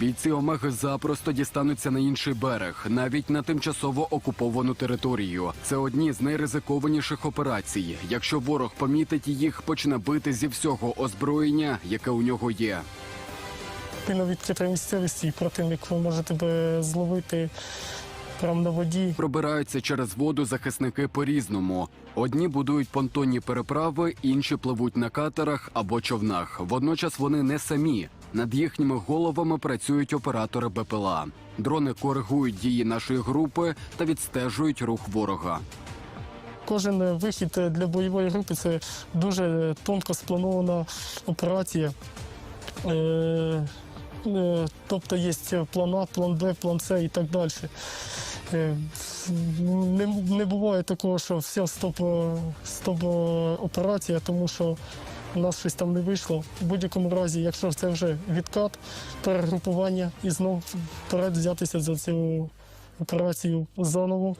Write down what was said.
Бійці Омеги запросто дістануться на інший берег, навіть на тимчасово окуповану територію. Це одні з найризикованіших операцій. Якщо ворог помітить їх, почне бити зі всього озброєння, яке у нього є. Ти на відкритій місцевості, і противник може тебе зловити прямо на воді. Пробираються через воду захисники по-різному. Одні будують понтонні переправи, інші пливуть на катерах або човнах. Водночас вони не самі. Над їхніми головами працюють оператори БПЛА. Дрони коригують дії нашої групи та відстежують рух ворога. Кожен вихід для бойової групи це дуже тонко спланована операція. Е, е, Тобто є план А, план Б, план С і так далі. Е, Не, не буває такого, що все стоп, стоп операція, тому що у нас щось там не вийшло. В будь-якому разі, якщо це вже відкат, перегрупування і знов вперед взятися за цю операцію заново.